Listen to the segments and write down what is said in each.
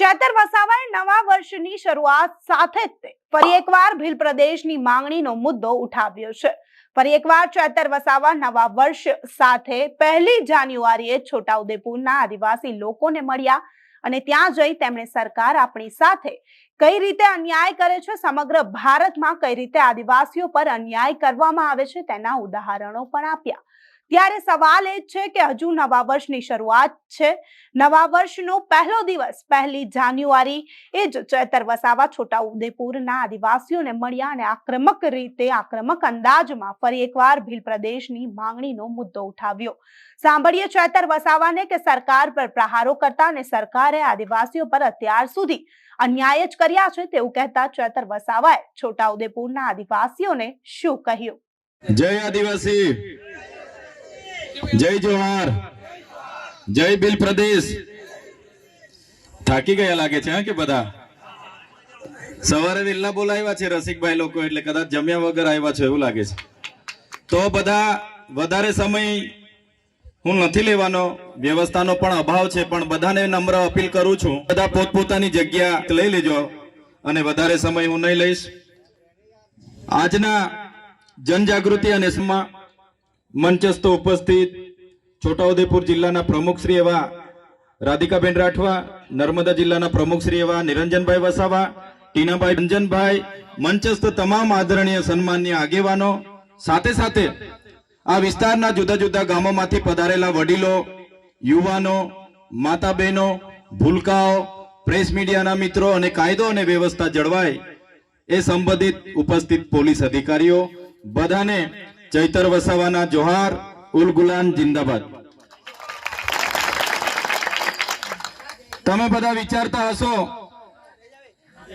ચેતર વસાવાએ નવા વર્ષની શરૂઆત સાથે જ ફરી એકવાર ભીલ પ્રદેશની માંગણીનો મુદ્દો ઉઠાવ્યો છે. ફરી એકવાર ચેતર વસાવા નવા વર્ષ સાથે પહેલી જાન્યુઆરીએ છોટાઉદેપુરના આદિવાસી લોકોને મળ્યા અને ત્યાં જઈ તેમણે સરકાર આપણી સાથે કઈ રીતે અન્યાય કરે છે, સમગ્ર ભારતમાં કઈ રીતે આદિવાસીઓ પર અન્યાય કરવામાં આવે છે તેના ઉદાહરણો પણ આપ્યા. ત્યારે સવાલ એ છે કે હજુ નવા વર્ષની શરૂઆત છે. નવા વર્ષનો પહેલો દિવસ, પહેલી જાન્યુઆરી, એ જ ચેતર વસાવા છોટા ઉદેપુરના આદિવાસીઓને મળ્યા અને આક્રમક રીતે, આક્રમક અંદાજમાં ફરી એકવાર ભીલ પ્રદેશની માંગણીનો મુદ્દો ઉઠાવ્યો. સાંભળીએ ચેતર વસાવાને કે સરકાર પર પ્રહારો કરતા અને સરકારે આદિવાસીઓ પર અત્યાર સુધી અન્યાય જ કર્યા છે તેવું કહેતા ચેતર વસાવાએ છોટાઉદેપુરના આદિવાસીઓને શું કહ્યું? જય આદિવાસી! જય જોહાર. જય બિલ પ્રદેશ. થાકી ગયા લાગે છે, હા, કે બધા? સવારે વહેલા બોલાવ્યા છે રસિકભાઈ લોકો, એટલે કદાચ જમ્યા વગર આવ્યા છે, એવું લાગે છે. તો બધા, વધારે સમય હું નથી લેવાનો, વ્યવસ્થાનો પણ અભાવ છે, પણ બધાને નમ્ર અપીલ કરું છું. બધા પોતપોતાની જગ્યા લઈ લેજો, અને વધારે સમય હું નહીં લઈશ. આજના જનજાગૃતિ અને મંચસ્થ ઉપસ્થિત છોટાઉદેપુર જિલ્લાના પ્રમુખ શ્રી એવા રાધિકાબેન રાઠવા, નર્મદા જિલ્લાના પ્રમુખ શ્રી એવા નિરંજનભાઈ વસાવા, ટીનાભાઈ રંજનભાઈ, મંચસ્થ તમામ આદરણીય સન્માનીય આગેવાનો, સાથે સાથે આ વિસ્તારના જુદા જુદા ગામોમાંથી પધારેલા વડીલો, યુવાનો માતા બહેનો ભૂલકાઓ, પ્રેસ મીડિયાના મિત્રો અને કાયદો અને વ્યવસ્થા જળવાય એ સંબંધિત ઉપસ્થિત પોલીસ અધિકારીઓ, બધાને ચૈતર વસાવાના જોહાર ઉલ જિંદાબાદ. તમે બધા વિચારતા હશો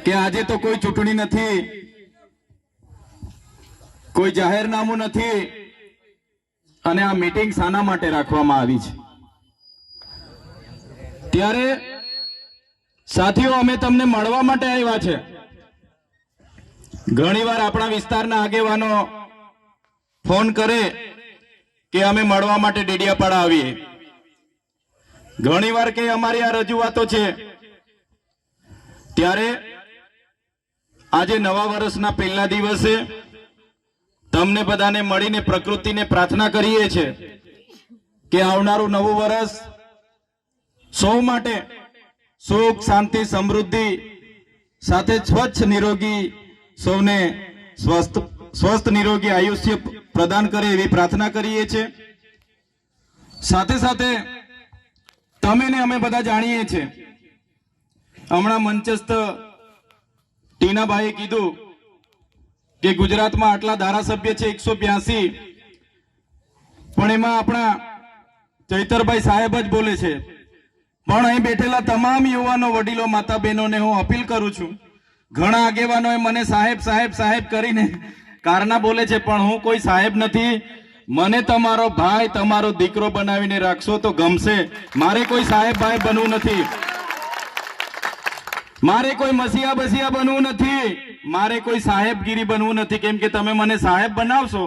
કે આજે તો કોઈ ચૂંટણી નથી, કોઈ જાહેરનામું નથી, અને આ મીટિંગ શાના માટે રાખવામાં આવી છે. ત્યારે સાથીઓ, અમે તમને મળવા માટે આવ્યા છે. ઘણીવાર આપણા વિસ્તારના આગેવાનો ફોન કરે કે અમે મળવા માટે ડેડિયાપાડા આવીએ. ઘણીવાર કે અમારી આ રજૂઆતો છે. ત્યારે આજે નવા વર્ષના પહેલા દિવસે તમને બધાને મળીને પ્રકૃતિને પ્રાર્થના કરીએ છીએ કે આવનારું નવું વર્ષ સૌ માટે સુખ, શાંતિ, સમૃદ્ધિ, સાથે સ્વચ્છ નિરોગી સૌને સ્વસ્થ સ્વસ્થ નિરોગી આયુષ્ય પ્રદાન કરે એવી પ્રાર્થના કરીએ છીએ. સાથે સાથે તમે ને અમે બધા જાણીએ છીએ. હમણાં મંચસ્થ ટીનાભાઈએ કીધું કે ગુજરાતમાં આટલા ધારાસભ્ય છે એકસો બ્યાસી. પણ એમાં આપણા ચૈતરભાઈ સાહેબ જ બોલે છે. પણ અહીં બેઠેલા તમામ યુવાનો, વડીલો માતા બહેનોને હું અપીલ કરું છું. ઘણા આગેવાનોએ મને સાહેબ સાહેબ સાહેબ કરીને કારના બોલે છે, પણ હું કોઈ સાહેબ નથી. મને તમારો ભાઈ, તમારો દીકરો બનાવીને રાખશો તો ગમશે. મારે કોઈ સાહેબ ભાઈ બનવું નથી. મારે કોઈ મસીહા બસિયા બનવું નથી. મારે કોઈ સાહેબગીરી બનવું નથી. કેમ કે તમે મને સાહેબ બનાવશો,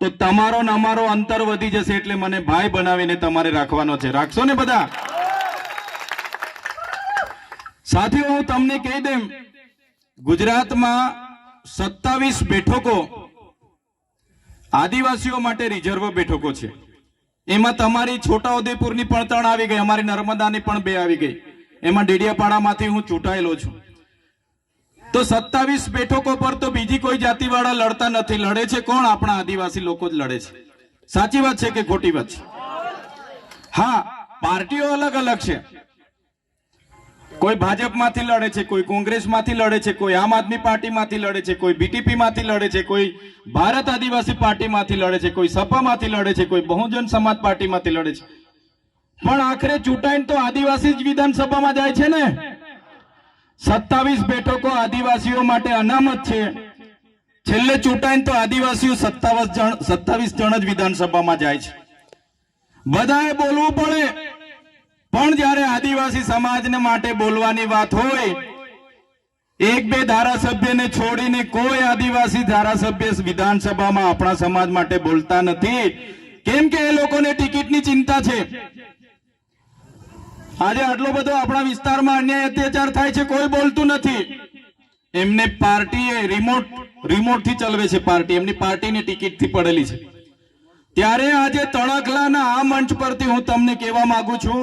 તો તમારો ને અમારો અંતર વધી જશે એટલે મને ભાઈ બનાવીને તમારે રાખવાનો છે. રાખશો ને બધા? સાથીઓ, હું તમને કહી દેમ ગુજરાતમાં સત્તાવીસ બેઠકો આદિવાસીઓ માટે રિઝર્વ બેઠકો છે. એમાં તમારી છોટાઉદેપુરની પણ ત્રણ આવી ગઈ, અમારી નર્મદાની પણ બે આવી ગઈ. એમાં ડેડિયાપાડામાંથી હું ચૂંટાયેલો છું. તો સત્તાવીસ બેઠકો પર તો બીજી કોઈ જાતિવાળા લડતા નથી. લડે છે કોણ? આપણા આદિવાસી લોકો જ લડે છે. સાચી વાત છે કે ખોટી વાત છે? હા, પાર્ટીઓ અલગ અલગ છે. કોઈ ભાજપમાંથી લડે છે, કોઈ કોંગ્રેસમાંથી લડે છે, કોઈ આમ આદમી પાર્ટીમાંથી લડે છે, કોઈ બીટીપી માંથી લડે છે, કોઈ ભારત આદિવાસી પાર્ટીમાંથી લડે છે, કોઈ સપામાંથી લડે છે, કોઈ બહુજન સમાજ પાર્ટીમાંથી લડે છે. પણ આખરે ચૂંટાઈને તો આદિવાસી જ વિધાનસભામાં જાય છે ને? સત્તાવીસ બેઠકો આદિવાસીઓ માટે અનામત છે. છેલ્લે ચૂંટાઈને તો આદિવાસીઓ સત્તાવીસ જણ સત્તાવીસ જણ જ વિધાનસભામાં જાય છે. બધાએ બોલવું પડે. પણ જ્યારે આદિવાસી સમાજને માટે બોલવાની વાત હોય, એક બે ધારાસભ્યને છોડીને કોઈ આદિવાસી ધારાસભ્ય વિધાનસભામાં આપણા સમાજ માટે બોલતા નથી. કેમ કે એ લોકોને ટિકિટની ચિંતા છે. આજે આટલો બધો આપણા વિસ્તારમાં અન્યાય અત્યાચાર થાય છે, કોઈ બોલતું નથી. એમને પાર્ટીએ રિમોટ રિમોટથી ચલવે છે પાર્ટી. એમની પાર્ટીની ટિકિટથી પડેલી છે. ત્યારે આજે તણખલાના આ મંચ પરથી હું તમને કહેવા માંગુ છું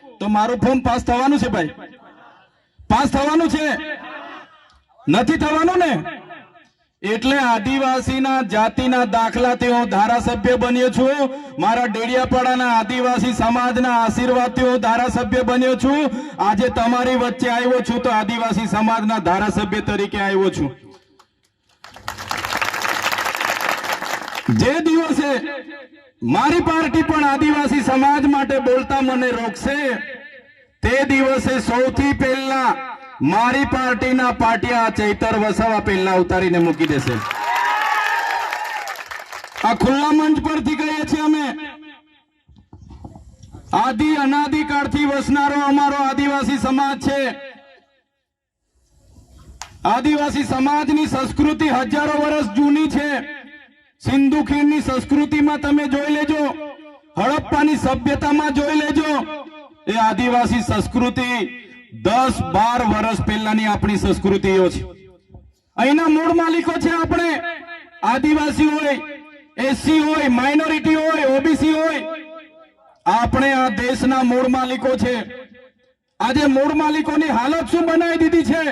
તો મારું ફોર્મ પાસ થવાનું છે ભાઈ. પાસ થવાનું છે. નથી થવાનું ને? એટલે આદિવાસીના જાતિના દાખલાથી હું ધારાસભ્ય બન્યો છું. મારા ડેડિયાપાડાના આદિવાસી સમાજના આશીર્વાદથી હું ધારાસભ્ય બન્યો છું. આજે તમારી વચ્ચે આવ્યો છું તો આદિવાસી સમાજના ધારાસભ્ય તરીકે આવ્યો છું. જે દિવસે મારી પાર્ટી પણ આદિવાસી સમાજ માટે બોલતા મને રોકશે, તે દિવસે સૌથી પહેલા મારી પાર્ટીના પાટિયા ચૈતર વસાવા પહેલા ઉતારીને મૂકી દેશે. આ ખુલ્લા મંચ પરથી કહીએ છીએ અમે. આદિ અનાદિકાળથી વસનારો અમારો આદિવાસી સમાજ છે. આદિવાસી સમાજની સંસ્કૃતિ હજારો વર્ષ જૂની છે. સિંધુ ખીણની સંસ્કૃતિમાં તમે જોઈ લેજો, હડપ્પાની સભ્યતામાં જોઈ લેજો. એ આદિવાસી સંસ્કૃતિ દસ બાર વર્ષ પહેલાની આપણી સંસ્કૃતિઓ છે. અહીંના મૂળ માલિકો છે આપણે. આદિવાસી હોય, એસસી હોય, માઇનોરિટી હોય, ઓબીસી હોય. આપણે આ દેશના મૂળ માલિકો છે. આજે મૂળ માલિકોની હાલત શું બનાવી દીધી છે?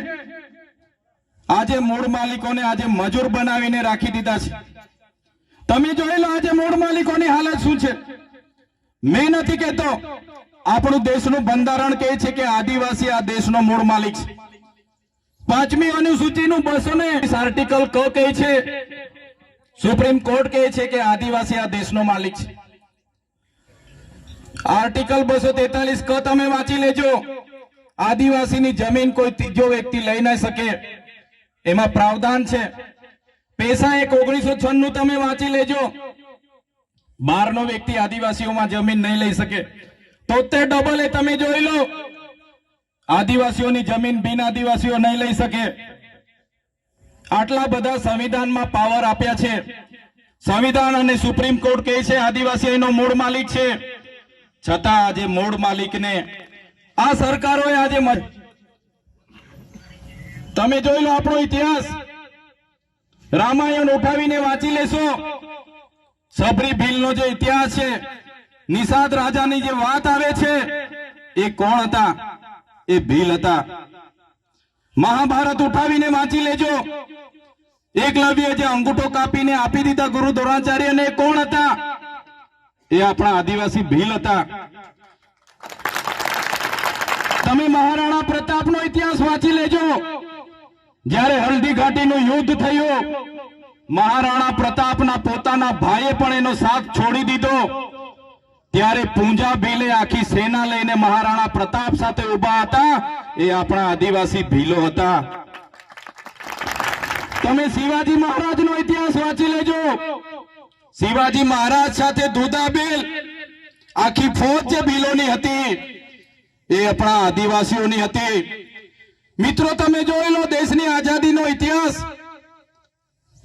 આજે મૂળ માલિકોને આજે મજૂર બનાવીને રાખી દીધા છે. તમે જોઈ લો આજે મૂળ માલિકોની હાલત શું છે? મેં નથી કહેતો. આપણું દેશનું બંધારણ કહે છે કે આદિવાસી આ દેશનો મૂળ માલિક છે. પાંચમી અનુસૂચિનું બસો ને આર્ટિકલ ક કહે છે. સુપ્રીમ કોર્ટ કહે છે કે આદિવાસી આ દેશનો માલિક છે. આર્ટિકલ બસો તેતાલીસ ક તમે વાંચી લેજો. આદિવાસીની જમીન કોઈ ત્રીજો વ્યક્તિ લઈ ન શકે. એમાં પ્રાવધાન છે. પૈસા એક ઓગણીસો છન્નું તમે વાંચી લેજો. બહારનો વ્યક્તિ આદિવાસીઓમાં જમીન નહીં લઈ શકે. તોતેર ડબલ એ તમે જોઈ લો. આદિવાસીઓની જમીન બિન આદિવાસીઓ નહીં લઈ શકે. આટલા બધા સંવિધાનમાં પાવર આપ્યા છે. સંવિધાન અને સુપ્રીમ કોર્ટ કહે છે, આદિવાસી એનો મૂળ માલિક છે. છતાં આજે મૂળ માલિકને આ સરકારોએ આજે તમે જોઈ લો આપણો ઇતિહાસ. રામાયણ ઉઠાવીને વાંચી લેશો. સબરી ભીલનો જે ઇતિહાસ છે, નિષાદ રાજાની જે વાત આવે છે, એ કોણ હતા? એ ભીલ હતા. મહાભારત ઉઠાવીને વાંચી લેજો. એકલવ્ય જે અંગૂઠો કાપીને આપી દીધા ગુરુ દ્રોણાચાર્યને કોણ હતા? એ આપણા આદિવાસી ભીલ હતા. તમે મહારાણા પ્રતાપનો ઇતિહાસ વાંચી લેજો. જ્યારે હલ્દી યુદ્ધ થયું, મહારાણા પ્રતાપના પોતાના ભાઈએ પણ એનો સાથ છોડી દીધો. ત્યારે પૂંજા ભીલે આખી સેના લઈને મહારાણા પ્રતાપ સાથે ઊભા હતા. એ આપણા આદિવાસી ભીલો હતા. તમે શિવાજી મહારાજનો ઇતિહાસ વાંચી લેજો. શિવાજી મહારાજ સાથે દુધાબેલ આખી ફોજ જે ભીલોની હતી, એ આપણા આદિવાસીઓની હતી. મિત્રો, તમે જોઈ દેશની આઝાદીનો ઇતિહાસ.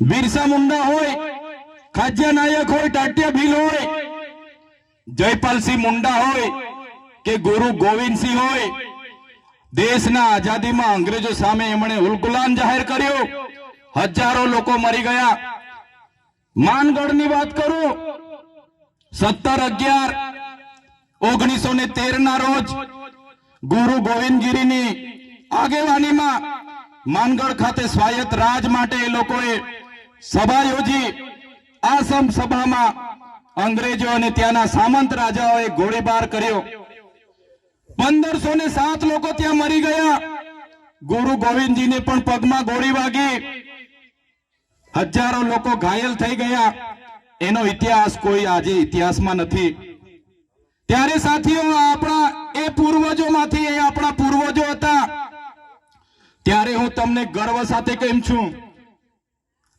બિરસા મુંડા હોય, ખાજ્યા નાયક હોય, ટાટિયા ભીલ હોય જયપાલસિંહ મુંડા હોય કે ગુરુ ગોવિંદસિંહ હોય, દેશના આઝાદીમાં અંગ્રેજો સામે એમણે ઉલગુલાન જાહેર કર્યો. હજારો લોકો મરી ગયા. માનગઢની વાત કરું, સત્તર અગિયાર, ઓગણીસો ને તેર ના રોજ ગુરુ ગોવિંદગીરીની આગેવાનીમાં માનગઢ ખાતે સ્વાયત્ત રાજ માટે એ લોકોએ સભા યોજી. આ સભામાં અંગ્રેજો અને ત્યાંના સામંત રાજાઓએ ગોળીબાર કર્યો. પંદરસો ને સાત લોકો ત્યાં મરી ગયા. ગુરુ ગોવિંદજીને પણ પગમાં ગોળી વાગી. હજારો લોકો ઘાયલ થઈ ગયા. એનો ઇતિહાસ કોઈ આજે ઇતિહાસમાં નથી. ત્યારે સાથીઓ, આપણા એ પૂર્વજોમાંથી, એ આપણા પૂર્વજો હતા. ત્યારે હું તમને ગર્વ સાથે કેમ છું?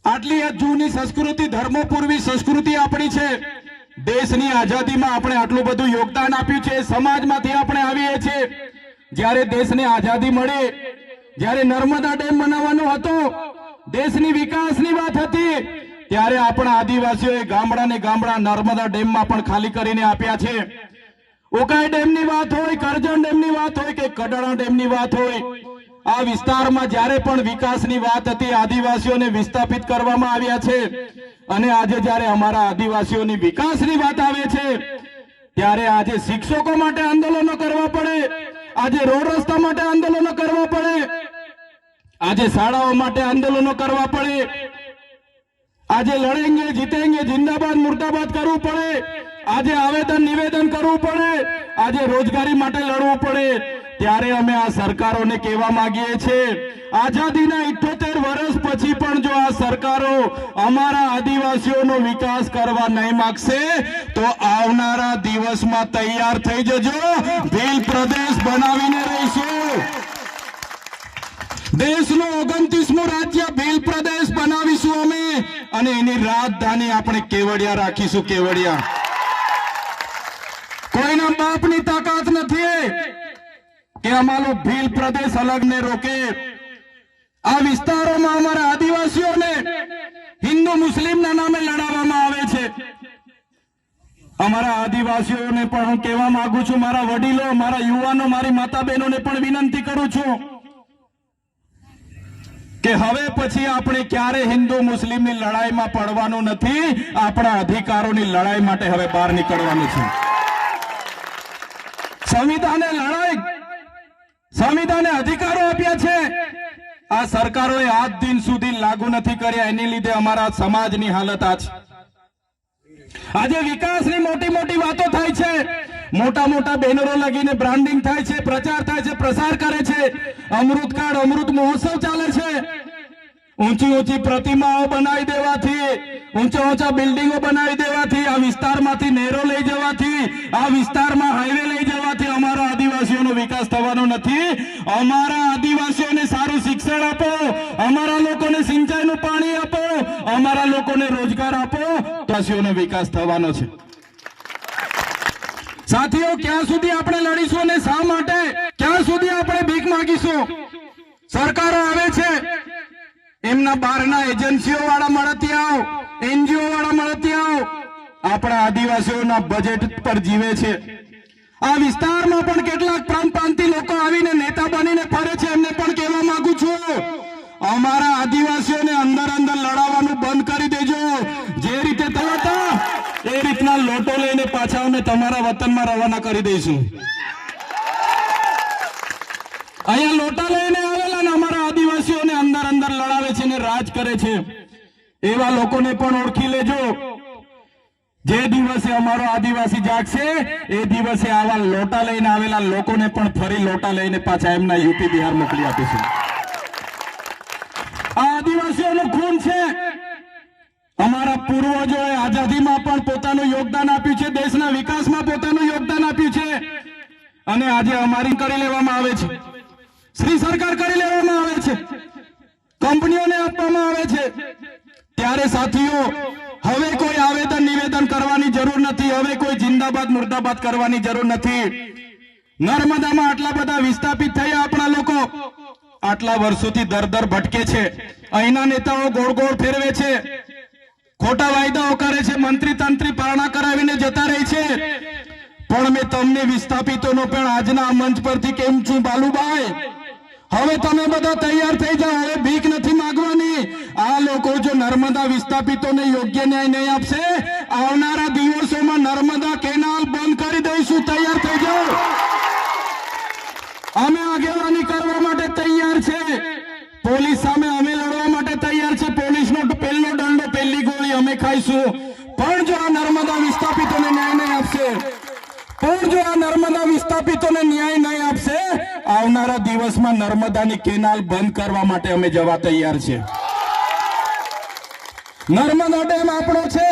આટલી આ જૂની સંસ્કૃતિ ધર્મપૂર્વી સંસ્કૃતિ આપણી છે. દેશની આઝાદીમાં આપણે આટલું બધું યોગદાન આપ્યું છે. સમાજમાંથી આપણે આવીએ છીએ. જ્યારે દેશને આઝાદી મળે, જ્યારે નર્મદા ડેમ બનાવવાનો હતો, દેશની વિકાસની વાત હતી, ત્યારે આપણા આદિવાસીઓએ ગામડા ને ગામડા નર્મદા ડેમમાં પણ ખાલી કરીને આપ્યા છે. ઉકાઈ ડેમની વાત હોય, કરજણ ડેમની વાત હોય કે કડાણા ડેમની વાત હોય આ વિસ્તારમાં જ્યારે પણ વિકાસની વાત હતી, આદિવાસીઓને વિસ્થાપિત કરવામાં આવ્યા છે. અને આજે જ્યારે અમારા આદિવાસીઓની વિકાસની વાત આવે છે, ત્યારે આજે શિક્ષકો માટે આંદોલનો કરવા પડે, આજે રોડ રસ્તા માટે આંદોલનો કરવા પડે, આજે શાળાઓ માટે આંદોલનો કરવા પડે, આજે લડેંગે, જીતેંગે, જિંદાબાદ, મુર્દાબાદ કરવું પડે, આજે આવેદન, નિવેદન કરવું પડે, આજે રોજગારી માટે લડવું પડે. ત્યારે અમે આ સરકારોને કહેવા માંગીએ છીએ, આઝાદીના ઇઠોતેર વર્ષ પછી પણ જો આ સરકારો અમારા આદિવાસીઓનો વિકાસ કરવા નહીં માગશે, તો આવનારા દિવસમાં તૈયાર થઈ જજો, ભીલ પ્રદેશ બનાવીને રહીશું. દેશનું ઓગણત્રીસમું રાજ્ય ભીલ પ્રદેશ બનાવીશું અમે, અને એની રાજધાની આપણે કેવડિયા રાખીશું, કેવડિયા. કોઈના કે અમારો ભીલ પ્રદેશ અલગ ને રોકે. આ વિસ્તારોમાં અમારા આદિવાસીઓને હિન્દુ મુસ્લિમના નામે લડાવવામાં આવે છે. અમારા આદિવાસીઓને પણ હું કહેવા માંગુ છું, મારા વડીલો, મારા યુવાનો, મારી માતા બહેનોને પણ વિનંતી કરું છું કે હવે પછી આપણે ક્યારે હિન્દુ મુસ્લિમની લડાઈમાં પડવાનું નથી, આપણા અધિકારોની લડાઈ માટે હવે બહાર નીકળવાનું છે. સંવિધાને લડાઈ સંવિધાને અધિકારો આપ્યા છે. આ સરકારોએ આજ દિન સુધી લાગુ નથી કર્યા. એની લીધે અમારા સમાજની હાલત આ છે આજે વિકાસની મોટી મોટી વાતો થાય છે. મોટા મોટા બેનરો લગીને બ્રાન્ડિંગ થાય છે, પ્રચાર થાય છે, પ્રસાર કરે છે. અમૃત કાર્ડ અમૃત મહોત્સવ ચાલે છે. ઊંચી ઊંચી પ્રતિમાઓ બનાવી દેવાથી ઊંચા ઊંચા બિલ્ડિંગો બનાવી દેવાથી, આ વિસ્તારમાંથી નહેરો લઈ જવાથી, આ વિસ્તારમાં હાઈવે લઈ જવાથી અમારા આદિવાસીઓનો વિકાસ થવાનો નથી. અમારા આદિવાસીઓને સારું શિક્ષણ આપો, અમારા લોકોને સિંચાઈનું પાણી આપો, અમારા લોકોને રોજગાર આપો, આદિવાસીઓનો વિકાસ થવાનો છે. સાથીઓ, ક્યાં સુધી આપણે લડીશું અને શા માટે? ક્યાં સુધી આપણે ભીખ માંગીશું? સરકારો આવે છે. એમના બહારના એજન્સીઓ વાળા મળતિયાઓ એનજીઓ વાળા મળતિયાઓ આપણા આદિવાસીઓના બજેટ પર જીવે છે. આ વિસ્તારમાં પણ કેટલાક પ્રાંતિ લોકો આવીને નેતા બનીને ફરે છે એમને પણ કહેવા માંગુ છું. અમારા આદિવાસીઓને અંદર અંદર લડાવવાનું બંધ કરી દેજો. જે રીતે થયા હતા, એ રીતના લોટો લઈને પાછા અમે તમારા વતનમાં રવાના કરી દઈશું. અહીંયા લોટા લઈને આવેલા ને અમારા રાજ કરે છે. એવા લોકોને પણ ઓળખી લેજો. જે દિવસે અમારો આદિવાસી જાગશે, એ દિવસે આવા લોટા લઈને આવેલા લોકોને પણ ફરી લોટા લઈને પાછા એમના યુપી બિહાર મોકલી આપીશું. આ આદિવાસીઓનું ખૂન છે. અમારા પૂર્વજોએ આઝાદીમાં પણ પોતાનું યોગદાન આપ્યું છે. દેશના વિકાસમાં પોતાનું યોગદાન આપ્યું છે. અને આજે અમારી કરી લેવામાં આવે છે. શ્રી સરકાર કરી લેવામાં આવે છે. કંપનીઓને આપવામાં આવે છે. ત્યારે સાથીઓ, હવે કોઈ આવેદન, નિવેદન કરવાની જરૂર નથી. હવે કોઈ જિંદાબાદ, મુર્દાબાદ કરવાની જરૂર નથી. નર્મદામાં આટલા બધા વિસ્થાપિત થયા આપણા લોકો. આટલા વર્ષોથી દર દર ભટકે છે. અહીંના નેતાઓ ગોળ ગોળ ફેરવે છે. ખોટા વાયદાઓ કરે છે. મંત્રી તંત્રી પારણા કરાવીને જતા રહે છે. પણ મેં તમને વિસ્થાપિતોનો પણ આજના મંચ પરથી કેમ છું બાલુભાઈ હવે તમે બધા તૈયાર થઈ જાઓ, હવે ભીખ નથી માંગવાની. આ લોકો જો નર્મદા વિસ્થાપિતોને યોગ્ય ન્યાય નહીં આપશે, આવનારા દિવસોમાં નર્મદા કેનાલ બંધ કરી દઈશું. તૈયાર થઈ જાઓ. અમે આગેવાની કરવા માટે તૈયાર છે. પોલીસ સામે અમે લડવા માટે તૈયાર છે. પોલીસનો પહેલો દંડો, પહેલી ગોળી અમે ખાઈશું. પણ જો આ નર્મદા વિસ્થાપિતોને ન્યાય નહીં આપશે, પણ જો આ નર્મદા વિસ્થાપિતોને ન્યાય નહીં આપશે આવનારા દિવસમાં નર્મદાની કેનાલ બંધ કરવા માટે અમે જવા તૈયાર છે નર્મદા ડેમ આપણો છે.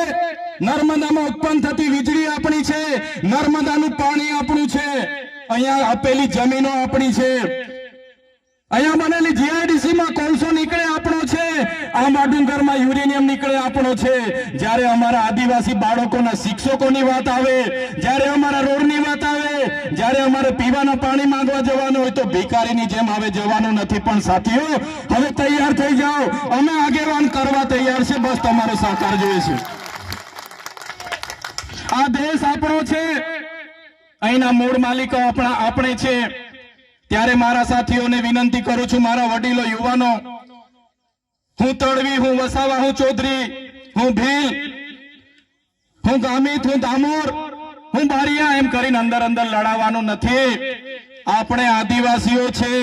નર્મદામાં ઉત્પન્ન થતી વીજળી આપણી છે. નર્મદાનું પાણી આપણું છે. અહીંયા આપેલી જમીનો આપણી છે. અહીંયા બનેલી જીઆઈડીસી માં કોલસો નીકળે આપણો છે માડુંગરમાં યુરેનિયમ નીકળે આપણો છે. જ્યારે અમારા આદિવાસી બાળકોના શિક્ષકોની વાત આવે, જ્યારે અમારા રોડની વાત આવે, જ્યારે અમારે પીવાના પાણી માંગવા જવાનું હોય તો ભિખારીની જેમ હવે જવાનું નથી પણ સાથીઓ, હવે તૈયાર થઈ જાઓ. અમે આગેવાન કરવા તૈયાર છે. બસ તમારો સહકાર જોઈએ છે. આ દેશ આપણો છે. અહીંના મૂળ માલિકો આપણા આપણે છે. ત્યારે મારા સાથીઓને વિનંતી કરું છું, મારા વડીલો, યુવાનો હું તળવી હું વસાવા, હું ચૌધરી, હું ભીલ, હું ગામિત, હું દામોર, હું બારિયા એમ કરીને અંદર અંદર લડાવવાનું નથી. આપણે આદિવાસીઓ છે.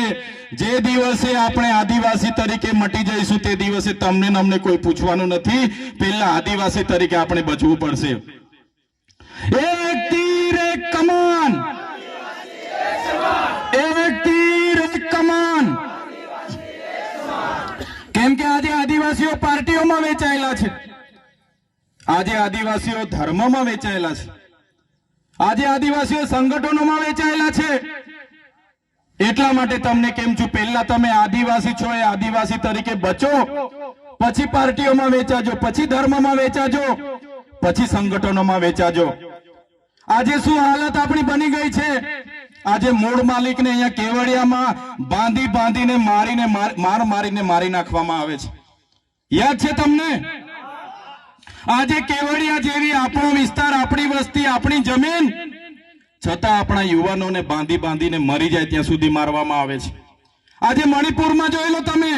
જે દિવસે આપણે આદિવાસી તરીકે મટી જઈશું તે દિવસે તમને અમને કોઈ પૂછવાનું નથી. પેલા આદિવાસી તરીકે આપણે બચવું પડશે. એક તીર એક કમાન એક તીર એક કમાન કેમ કે આજે આદિવાસીઓ પાર્ટીઓમાં વેચાયેલા છે. આજે આદિવાસીઓ ધર્મમાં વેચાયેલા છે. આજે આદિવાસીઓ સંગઠનોમાં વેચાયેલા છે. એટલા માટે તમને કેમ છું? પહેલા તમે આદિવાસી છો, એ આદિવાસી તરીકે બચો. પછી પાર્ટીઓમાં વેચાજો, પછી ધર્મમાં વેચાજો, પછી સંગઠનોમાં વેચાજો. આજે શું હાલત આપણી બની ગઈ છે? આજે મૂળ માલિકને અહીંયા કેવડિયામાં બાંધી બાંધીને મારીને માર માર મારીને મારી નાખવામાં આવે છે. યાદ છે તમને? આજે કેવડિયા જેવી આપણો વિસ્તાર, આપણી વસ્તી, આપણી જમીન, છતાં આપણા યુવાનોને બાંધી બાંધીને મરી જાય ત્યાં સુધી મારવામાં આવે છે. આજે મણિપુરમાં જોઈ લો તમે,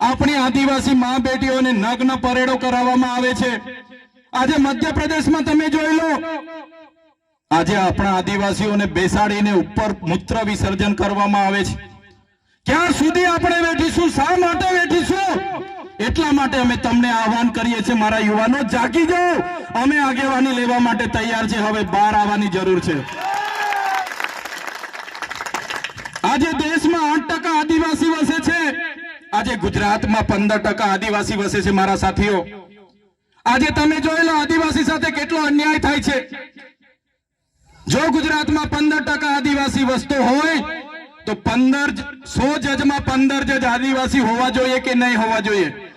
આપણી આદિવાસી મા બેટીઓને નગ્ન પરેડો કરાવવામાં આવે છે. આજે મધ્યપ્રદેશમાં તમે જોઈ લો, આજે આપણા આદિવાસીઓને બેસાડીને ઉપર મૂત્ર વિસર્જન કરવામાં આવે છે. ક્યાં સુધી આપણે બેઠીશું? શા માટે બેઠીશું? એટલા માટે અમે તમને આહવાન કરીએ છીએ, મારા યુવાનો, જાગી જાઓ. અમે આગેવાની લેવા માટે તૈયાર છે, હવે બહાર આવવાની જરૂર છે. આજે દેશમાં આઠ ટકા આદિવાસી વસે છે. આજે ગુજરાતમાં પંદર ટકા આદિવાસી વસે છે, મારા સાથીઓ. આજે તમે જોયેલો આદિવાસી સાથે કેટલો અન્યાય થાય છે. જો ગુજરાતમાં પંદર ટકા આદિવાસી વસતો હોય, તો પંદર સો જજમાં પંદર જજ આદિવાસી હોવા જોઈએ કે નહીં હોવા જોઈએ?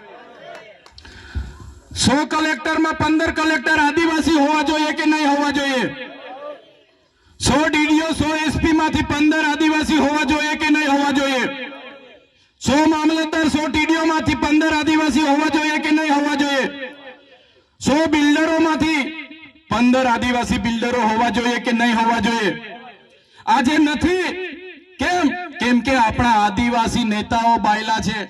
સો કલેક્ટરમાં પંદર કલેક્ટર આદિવાસી હોવા જોઈએ કે નહીં હોવા જોઈએ? સો ડીડીઓ, સો એસપી માંથી પંદર આદિવાસી હોવા જોઈએ કે નહીં હોવા જોઈએ? સો મામલતદાર, સો ટીડીઓ માંથી પંદર આદિવાસી હોવા જોઈએ કે નહીં હોવા જોઈએ? સો બિલ્ડરો માંથી પંદર આદિવાસી બિલ્ડરો હોવા જોઈએ કે નહીં હોવા જોઈએ? આજે નથી. કેમ? કેમ કે આપણા આદિવાસી નેતાઓ બાયલા છે.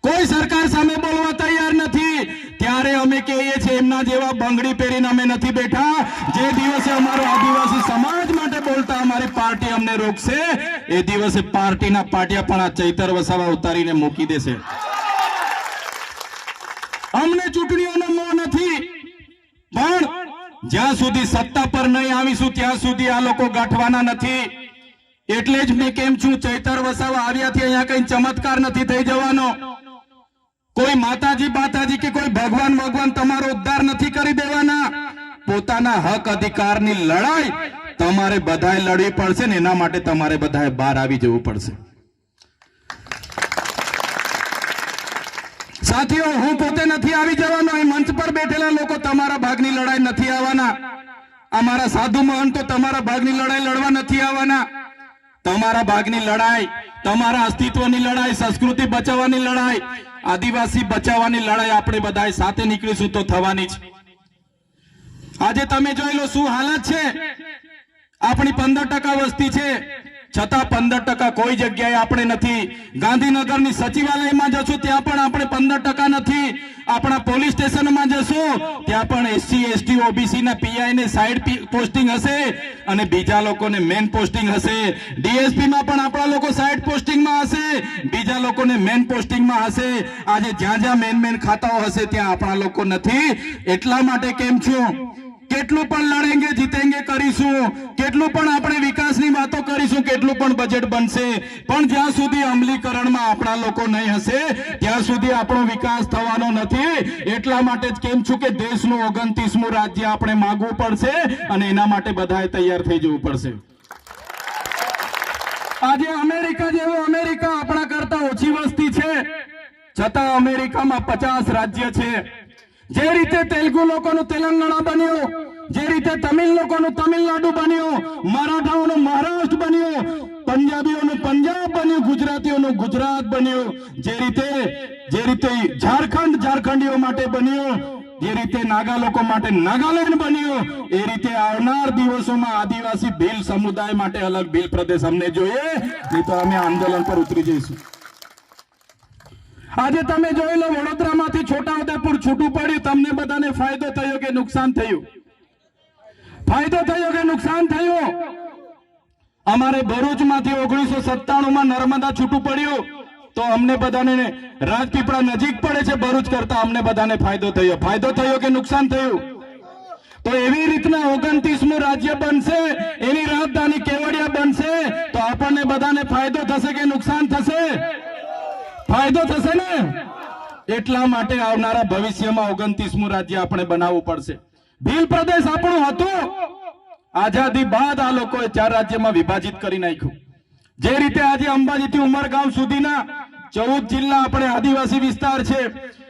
કોઈ સરકાર સામે બોલવા તૈયાર નથી. ત્યારે અમે કહીએ છીએ, એમના જેવા બંગડી પહેરીને અમે નથી બેઠા. જે દિવસે અમારો આદિવાસી સમાજ માટે બોલતા અમારી પાર્ટી અમને રોકશે, એ દિવસે પાર્ટીના પાટિયા પણ આ ચૈતર વસાવા ઉતારીને મૂકી દેશે. અમને ચૂંટણીઓનો મોહ નથી, પણ જ્યાં સુધી સત્તા પર નહીં આવીશું, ત્યાં સુધી આ લોકો ગાંઠવાના નથી. એટલે જ મેં કેમ છું, ચૈતર વસાવા આવ્યાથી અહીંયા કઈ ચમત્કાર નથી થઈ જવાનો. કોઈ માતાજી, બાતાજી કે કોઈ ભગવાન ભગવાન તમારો ઉદ્ધાર નથી કરી દેવાના? પોતાના હક અધિકારની લડાઈ તમારે બધાએ લડવી પડશે ને એના માટે તમારે બધાએ બહાર આવી જવું પડશે. સાથીઓ, હું પોતે નથી આવી જવાનો. એ મંચ પર બેઠેલા લોકો તમારા ભાગની લડાઈ નથી આવવાના. અમારા સાધુ મહંતો તમારા ભાગની લડાઈ લડવા નથી આવવાના. તમારા ભાગની લડાઈ, તમારા અસ્તિત્વની લડાઈ, સંસ્કૃતિ બચાવવાની લડાઈ આદિવાસી બચાવવાની લડાઈ આપણે બધા સાથે નીકળીશું તો થવાની છે આજે તમે જોઈ લો શું હાલત છે. આપણી પંદર ટકા વસ્તી છે. છતાં પંદર ટકા કોઈ જગ્યાએ આપણે નથી. ગાંધીનગરની સચિવાલયમાં જશું ત્યાં પણ આપણે પંદર ટકા નથી. આપણા પોલીસ સ્ટેશનમાં જશું. ત્યાં પણ એસસી એસટી ઓબીસી ના સાઈડ પોસ્ટિંગ હશે અને બીજા લોકોને મેન પોસ્ટિંગ હશે. ડીએસપી માં પણ આપણા લોકો સાઈડ પોસ્ટિંગમાં હશે. બીજા લોકોને મેન પોસ્ટિંગમાં હશે. આજે જ્યાં જ્યાં મેન મેન ખાતાઓ હશે ત્યાં આપણા લોકો નથી. એટલા માટે કેમ છું? કેટલું પણ લડેંગે, જીતેંગે કરીશું, કેટલું પણ આપણે વિકાસની વાતો કરીશું, કેટલું પણ બજેટ બનશે. પણ જ્યાં સુધી અમલીકરણમાં આપણા લોકો નહીં હશે, ત્યાં સુધી આપણો વિકાસ થવાનો નથી. એટલા માટે જ કેમ છું કે દેશનું ઓગણત્રીસમું રાજ્ય આપણે માગવું પડશે અને એના માટે બધાએ તૈયાર થઈ જવું પડશે. આજે અમેરિકા જેવો અમેરિકા આપણા કરતા ઓછી વસ્તી છે. છતાં અમેરિકામાં પચાસ રાજ્ય છે. જે રીતે તેલુગુ લોકોનું તેલંગાણા બન્યું જે રીતે તમિલ લોકોનું તમિલનાડુ બન્યું, મરાઠાઓનું મહારાષ્ટ્ર બન્યું, પંજાબીઓનું પંજાબ બન્યું, ગુજરાતીઓનું ગુજરાત બન્યું. જે રીતે જે રીતે ઝારખંડ ઝારખંડીઓ માટે બન્યું, જે રીતે નાગા લોકો માટે નાગાલેન્ડ બન્યું, એ રીતે આવનાર દિવસોમાં આદિવાસી ભીલ સમુદાય માટે અલગ ભીલ પ્રદેશ અમને જોઈએ, નહીં તો અમે આંદોલન પર ઉતરી જઈશું. આજે તમે જોઈ લો વડોદરામાંથી છોટાઉદેપુર છૂટું પડ્યું, તમને બધાને ફાયદો થયો કે નુકસાન થયું? ફાયદો થયો કે નુકસાન થયું? અમારે ભરૂચમાંથી ઓગણીસો સત્તાણું નર્મદા છૂટું પડ્યું. તો અમને બધાને રાજપીપળા નજીક પડે છે ભરૂચ કરતા અમને બધાને ફાયદો થયો. ફાયદો થયો કે નુકસાન થયું? તો એવી રીતના ઓગણત્રીસમું રાજ્ય બનશે એની રાજધાની કેવડિયા બનશે, તો આપણને બધાને ફાયદો થશે કે નુકસાન થશે? ફાયદો થશે ને? એટલા માટે આવનારા ભવિષ્યમાં ઓગણત્રીસમું રાજ્ય આપણે બનાવવું પડશે. ભીલ પ્રદેશ આપણું હતું. આઝાદી બાદ આ લોકોએ ચાર રાજ્યમાં વિભાજિત કરી નાખ્યું. જે રીતે આજે અંબાજીથી ઉમરગામ સુધીના ચૌદ જિલ્લા આપણે આદિવાસી વિસ્તાર છે,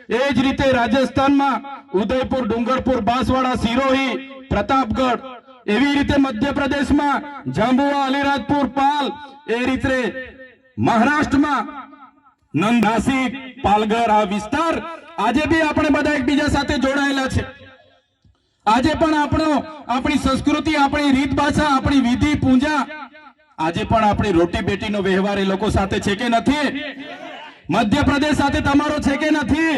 એ જ રીતે રાજસ્થાનમાં ઉદયપુર, ડુંગરપુર, બાંસવાડા સિરોહી પ્રતાપગઢ, એવી રીતે મધ્યપ્રદેશમાં જાંબુઆ અલીરાજપુર, પાલ, એ રીતે મહારાષ્ટ્રમાં નંદ નાસિક પાલઘર આ વિસ્તાર આજે બી આપણે બધા એકબીજા સાથે જોડાયેલા છે. આજે પણ આપણો, આપણી સંસ્કૃતિ, આપણી રીત ભાષા આપણી વિધિ, પૂજા, આજે પણ આપણી રોટી બેટીનો વ્યવહાર એ લોકો સાથે છે કે નથી? મધ્યપ્રદેશ સાથે તમારો છે કે નથી?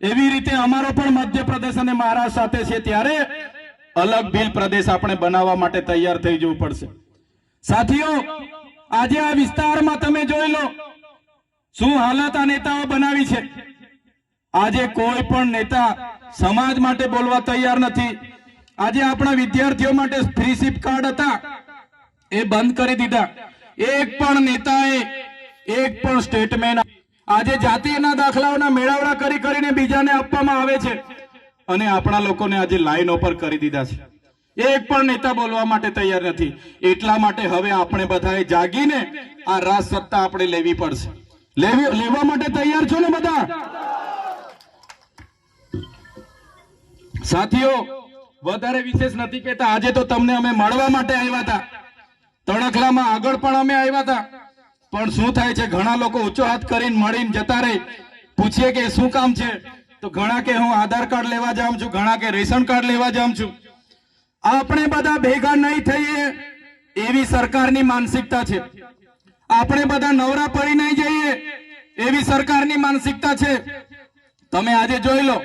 એવી રીતે અમારો પણ મધ્યપ્રદેશ અને મહારાષ્ટ્ર સાથે છે ત્યારે અલગ ભીલ પ્રદેશ આપણે બનાવવા માટે તૈયાર થઈ જવું પડશે. સાથીઓ, આજે આ વિસ્તારમાં તમે જોઈ લો, શું હાલત આ નેતાઓ બનાવી છે? આજે કોઈ પણ નેતા સમાજ માટે બોલવા તૈયાર નથી. આજે આપણા વિદ્યાર્થીઓ માટે ફ્રી સિપ કાર્ડ હતા. એ બંધ કરી દીધા. એક પણ નેતાએ, એક પણ સ્ટેટમેન્ટ આજે જાતિના દાખલાઓના મેળાવડા કરી કરીને બીજાને આપવામાં આવે છે. અને આપણા લોકોને આજે લાઈનો પર કરી દીધા છે. એક પણ નેતા બોલવા માટે તૈયાર નથી. એટલા માટે હવે આપણે બધાએ જાગીને આ રાજ સત્તા આપણે લેવી પડશે. લેવા માટે તૈયાર છો ને બધા? સાથીઓ, વધારે વિશેષ નથી કહેતા. આજે તો તમને અમે મળવા માટે આવ્યા હતા. તણખલામાં આગળ પણ અમે આવ્યા હતા. પણ શું થાય છે? ઘણા લોકો ઊંચો હાથ કરીને મળીને જતા રહે. પૂછીએ કે શું કામ છે? તો ઘણા કે હું આધાર કાર્ડ લેવા જાઉં છું, ઘણા કે રેશન કાર્ડ લેવા જાઉં છું. આપણે બધા ભેગા નહીં થઈએ એવી સરકારની માનસિકતા છે. આપણે બધા નવરા પડી નહીં જઈએ એવી સરકારની માનસિકતા છે. તમે આજે જોઈ લો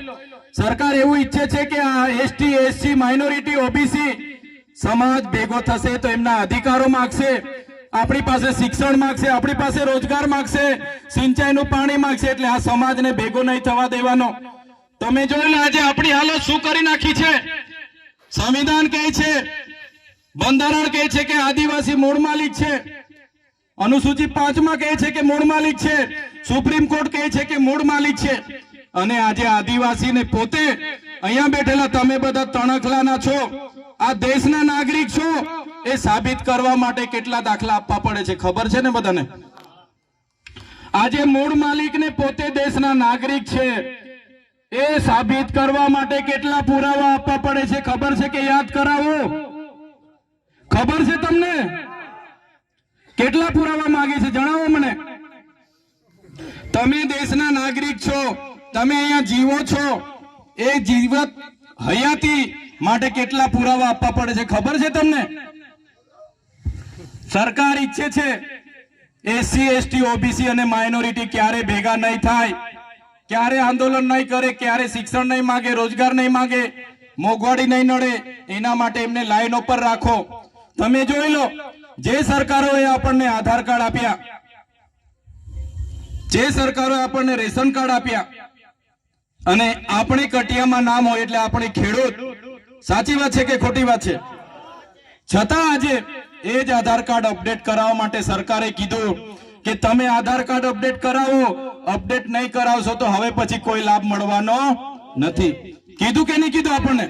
સરકાર એવું ઈચ્છે છે કે આ એસટી એસસી માઇનોરિટી ઓબીસી સમાજ ભેગો થશે તો એમના અધિકારો માગશે, આપણી પાસે શિક્ષણ માગશે, આપણી પાસે રોજગાર માગશે, સિંચાઈનું પાણી માગશે, એટલે આ સમાજને ભેગો નહીં થવા દેવાનો. તમે જોયું ને આજે આપણી હાલત શું કરી નાખી છે. સંવિધાન કહે છે, બંધારણ કહે છે કે આદિવાસી મૂળ માલિક છે. અનુસૂચિત પાંચમાં કહે છે કે મૂળ માલિક છે. સુપ્રીમ કોર્ટ કહે છે કે મૂળ માલિક છે. અને આજે આદિવાસીને પોતે અહીંયા બેઠેલા તમે બધા તણખલાના છો. આ દેશના નાગરિક છો. એ સાબિત કરવા માટે કેટલા દાખલા આપવા પડે છે ખબર છે ને બધાને? આજે મૂળ માલિકને પોતે દેશના નાગરિક છે. એ સાબિત કરવા માટે કેટલા પુરાવા આપવા પડે છે ખબર છે કે યાદ કરાવો? ખબર છે તમને? કેટલા પુરાવા માંગે છે જણાવો મને? તમે દેશના નાગરિક છો. તમે અહીંયા જીવો છો, એ જીવત હયાતી માટે કેટલા પુરાવા આપવા પડે છે, ખબર છે તમને? સરકાર ઈચ્છે છે, S C, S T, O B C અને માઇનોરિટી ક્યારે ભેગા નહીં થાય? ક્યારે આંદોલન નહીં કરે, ક્યારે શિક્ષણ નહીં માંગે, રોજગાર નહીં માગે મોંઘવાડી નહીં નડે, એના માટે એમને લાઈનો પર રાખો. તમે જોઈ લો, જે સરકારોએ આપણને આધાર કાર્ડ આપ્યા, જે સરકારોએ આપણને રેશન કાર્ડ આપ્યા અને આપણે કટિયામાં નામ હોય એટલે આપણે ખેડૂત. સાચી વાત છે કે ખોટી વાત છે? છતાં આજે એ જ આધાર કાર્ડ અપડેટ કરાવવા માટે સરકારે કીધું કે તમે આધાર કાર્ડ અપડેટ કરાવો, અપડેટ નહીં કરાવશો તો હવે પછી કોઈ લાભ મળવાનો નથી. કીધું કે નહીં કીધું આપણને?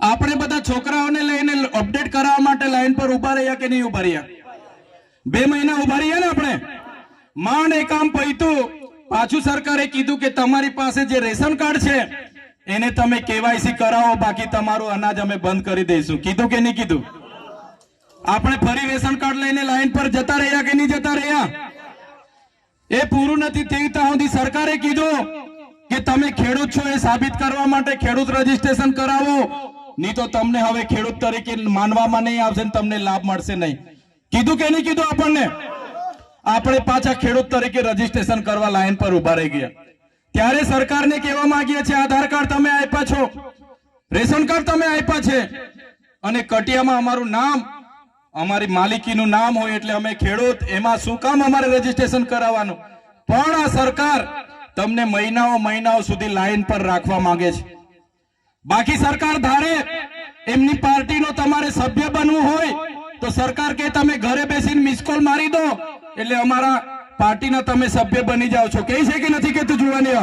આપણે બધા છોકરાઓને લઈને અપડેટ કરાવવા માટે લાઈન પર ઊભા રહ્યા કે નહીં ઊભા રહ્યા? બે મહિના ઊભા રહ્યા ને આપણે? માંડ એ કામ પૈતું. પાછું સરકારે કીધું કે તમારી પાસે જે રેશન કાર્ડ છે, એને તમે કેવાયસી કરાવો, બાકી તમારું અનાજ અમે બંધ કરી દઈશું. કીધું કે નહીં કીધું? આપણે ફરી રેશન કાર્ડ લઈને લાઈન પર જતા રહ્યા કે નહીં જતા રહ્યા? એ પૂરું નથી તેવી સુધી સરકારે કીધું કે તમે ખેડૂત છો, એ સાબિત કરવા માટે ખેડૂત રજીસ્ટ્રેશન કરાવો. નહીં તો તમને હવે ખેડૂત તરીકે માનવામાં નહીં આવશે તમને લાભ મળશે નહીં. કીધું કે નહીં કીધું આપણને? આપણે પાછા ખેડૂત તરીકે રજીસ્ટ્રેશન કરવા લાઈન પર ઊભા રહી ગયા. ત્યારે સરકારને કહેવા માંગીએ છીએ, આધાર કાર્ડ તમે આપ્યા છો. રેશન કાર્ડ તમે આપ્યા છે. અને કટિયામાં અમારું નામ, અમારી માલિકીનું નામ હોય એટલે અમે ખેડૂત, એમાં શું કામ અમારે રજીસ્ટ્રેશન કરાવવાનું? પણ આ સરકાર તમને મહિનાઓ મહિનાઓ સુધી લાઈન પર રાખવા માંગે છે. બાકી સરકાર ધારે એમની પાર્ટીનો તમારે સભ્ય બનવું હોય, તો સરકાર કે તમે ઘરે બેસીને મિસકોલ મારી દો. એટલે અમારા પાર્ટીના તમે સભ્ય બની જાઓ છો. કે છે કે નથી કેતું જુવાની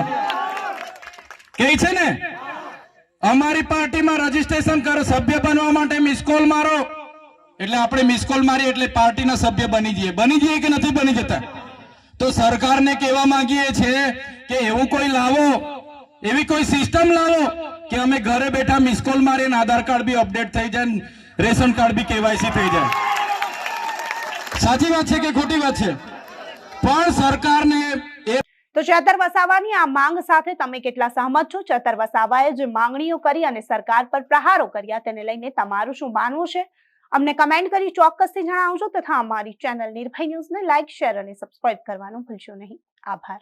કે છે ને? અમારી પાર્ટીમાં રજીસ્ટ્રેશન કરો, સભ્ય બનવા માટે મિસકોલ મારો. એટલે આપણે મિસકોલ મારી એટલે પાર્ટીના સભ્ય બની જઈએ. બની જઈએ કે નથી બની જતા? તો સરકારને કહેવા માંગીએ છીએ કે એવું કોઈ લાવો, એવી કોઈ સિસ્ટમ લાવો કે અમે ઘરે બેઠા મિસકોલ મારીને આધાર કાર્ડ બી અપડેટ થઈ જાય રેશન કાર્ડ બી કેવાયસી થઈ જાય. સાચી વાત છે કે ખોટી વાત છે? પણ સરકારને તો ચેતર વસાવાની આ માંગ સાથે તમે કેટલા સહમત છો? ચેતર વસાવાએ જે માંગણીઓ કરી અને સરકાર પર પ્રહારો કર્યા. તેને લઈને તમારું શું માનવું છે? અમને કમેન્ટ કરી ચોક્કસથી જણાવજો તથા અમારી ચેનલ નિર્ભય ન્યૂઝને લાઇક, શેર અને સબસ્ક્રાઇબ કરવાનું ભૂલશો નહીં. આભાર.